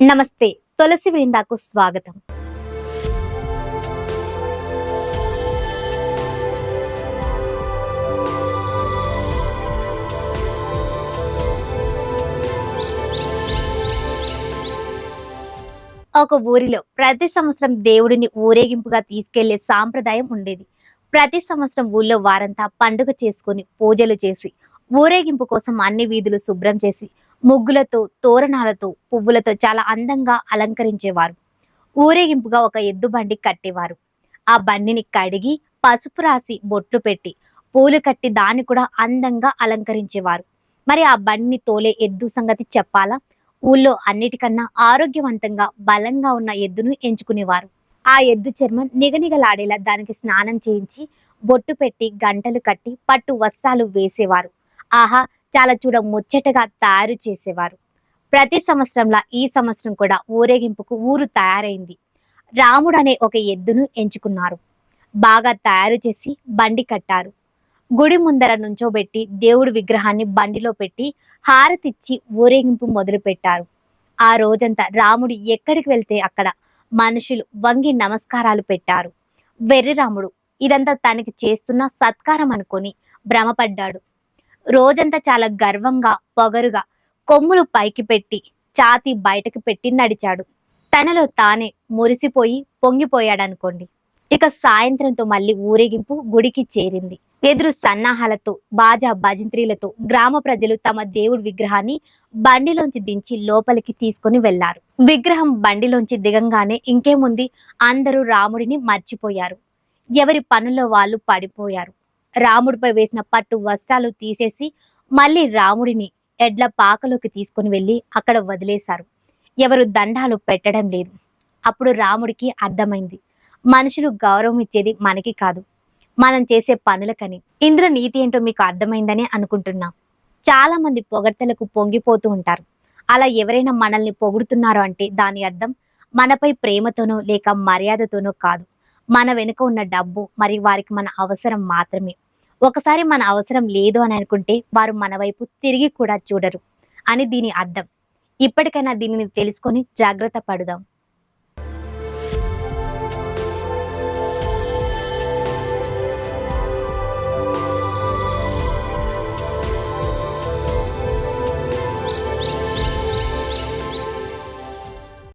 నమస్తే తులసి వృందాకు స్వాగతం. ఒక ఊరిలో ప్రతి సంవత్సరం దేవుడిని ఊరేగింపుగా తీసుకెళ్ళే సాంప్రదాయం ఉండేది. ప్రతి సంవత్సరం ఊళ్ళో వారంతా పండుగ చేసుకుని పూజలు చేసి ఊరేగింపు కోసం అన్ని వీధులు శుభ్రం చేసి ముగ్గులతో తోరణాలతో పువ్వులతో చాలా అందంగా అలంకరించేవారు. ఊరేగింపుగా ఒక ఎద్దు బండి కట్టేవారు. ఆ బండిని కడిగి పసుపు రాసి బొట్లు పెట్టి పూలు కట్టి దాన్ని కూడా అందంగా అలంకరించేవారు. మరి ఆ బండిని తోలే ఎద్దు సంగతి చెప్పాలా? ఊళ్ళో అన్నిటికన్నా ఆరోగ్యవంతంగా బలంగా ఉన్న ఎద్దును ఎంచుకునేవారు. ఆ ఎద్దు చర్మం నిగనిగలాడేలా దానికి స్నానం చేయించి బొట్టు పెట్టి గంటలు కట్టి పట్టు వస్త్రాలు వేసేవారు. ఆహా చాలా చూడ ముచ్చటగా తయారు చేసేవారు. ప్రతి సంవత్సరంలా ఈ సంవత్సరం కూడా ఊరేగింపుకు ఊరు తయారైంది. రాముడు అనే ఒక ఎద్దును ఎంచుకున్నారు. బాగా తయారు చేసి బండి కట్టారు. గుడి ముందర నుంచోబెట్టి దేవుడి విగ్రహాన్ని బండిలో పెట్టి హారతిచ్చి ఊరేగింపు మొదలుపెట్టారు. ఆ రోజంతా రాముడు ఎక్కడికి వెళ్తే అక్కడ మనుషులు వంగి నమస్కారాలు పెట్టారు. వెర్రి రాముడు ఇదంతా తనకి చేస్తున్న సత్కారం అనుకొని భ్రమపడ్డాడు. రోజంతా చాలా గర్వంగా పొగరుగా కొమ్ములు పైకి పెట్టి ఛాతి బయటకు పెట్టి నడిచాడు. తనలో తానే మురిసిపోయి పొంగిపోయాడనుకోండి. ఇక సాయంత్రంతో మళ్ళీ ఊరేగింపు గుడికి చేరింది. ఎదురు సన్నాహాలతో బాజా భజంత్రీలతో గ్రామ ప్రజలు తమ దేవుడి విగ్రహాన్ని బండిలోంచి దించి లోపలికి తీసుకుని వెళ్ళారు. విగ్రహం బండిలోంచి దిగంగానే ఇంకేముంది? అందరూ రాముడిని మర్చిపోయారు. ఎవరి పనుల్లో వాళ్ళు పడిపోయారు. రాముడిపై వేసిన పట్టు వస్త్రాలు తీసేసి మళ్ళీ రాముడిని ఎడ్ల పాకలోకి తీసుకుని వెళ్ళి అక్కడ వదిలేశారు. ఎవరు దండాలు పెట్టడం లేదు. అప్పుడు రాముడికి అర్థమైంది. మనుషులు గౌరవం ఇచ్చేది మనకి కాదు. మనం చేసే పనులకని. ఇంద్ర నీతి ఏంటో మీకు అర్థమైందని అనుకుంటున్నా. చాలా మంది పొగడ్తలకు పొంగిపోతూ ఉంటారు. అలా ఎవరైనా మనల్ని పొగుడుతున్నారు అంటే దాని అర్థం మనపై ప్రేమతోనో లేక మర్యాదతోనో కాదు. మన వెనుక ఉన్న డబ్బు మరి వారికి మన అవసరం మాత్రమే. ఒకసారి మన అవసరం లేదు అని అనుకుంటే వారు మన వైపు తిరిగి కూడా చూడరు అని దీని అర్థం. ఇప్పటికైనా దీనిని తెలుసుకొని జాగ్రత్త పడుదాం.